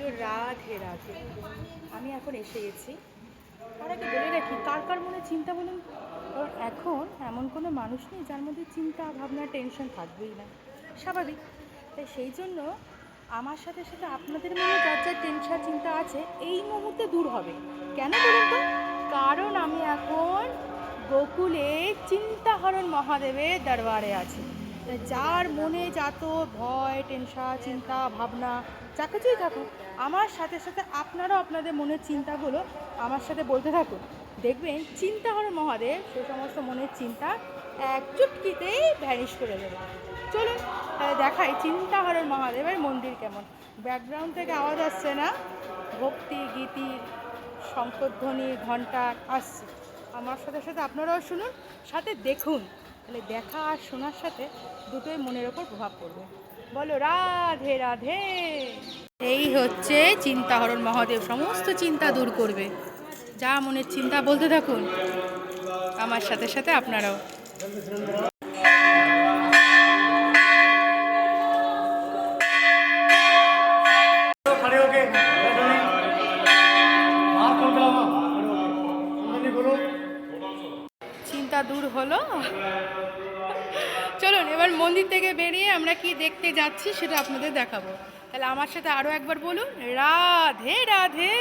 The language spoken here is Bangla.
বলল, রাধে রাধে। আমি এখন এসে গেছি। আগে বলে রাখি, কার কার মনে চিন্তা বলুন কারণ এখন এমন কোনো মানুষ নেই যার মধ্যে চিন্তা, ভাবনা, টেনশন থাকবেই না। স্বাভাবিক। তাই সেই জন্য আমার সাথে সাথে আপনাদের মনে যার যার টেনশন, চিন্তা আছে, এই মুহূর্তে দূর হবে। কেন বলুন তো? কারণ আমি এখন গোকুলে চিন্তাহরণ মহাদেবের দরবারে আছি। যার মনে যত ভয়, টেনশন, চিন্তা, ভাবনা, যা কিছুই থাকুক, আমার সাথে সাথে আপনারাও আপনাদের মনের চিন্তাগুলো আমার সাথে বলতে থাকুন দেখবেন চিন্তা চিন্তাহরণ মহাদেব সে সমস্ত মনের চিন্তা এক চুটকিতেই ভ্যানিশ করে দেবে। চলুন দেখাই চিন্তাহরণ মহাদেবের মন্দির কেমন। ব্যাকগ্রাউন্ড থেকে আওয়াজ আসছে না? ভক্তি গীতির শঙ্করধ্বনি ঘণ্টার আসছে। আমার সাথে সাথে আপনারাও শুনুন, সাথে দেখুন। তাহলে দেখা আর শোনার সাথে দুটোই মনের ওপর প্রভাব পড়বে। বলো, রাধে রাধে। এই হচ্ছে চিন্তাহরণ মহাদেব, সমস্ত চিন্তা দূর করবে। যা মনের চিন্তা, বলতে থাকুন। আমার সাথে সাথে আপনারাও। চিন্তা দূর হলো। চলুন, এবার মন্দির থেকে বেরিয়ে আমরা কি দেখতে যাচ্ছি সেটা আপনাদের দেখাবো। তাহলে আমার সাথে আরও একবার বলুন। রাধে রাধে।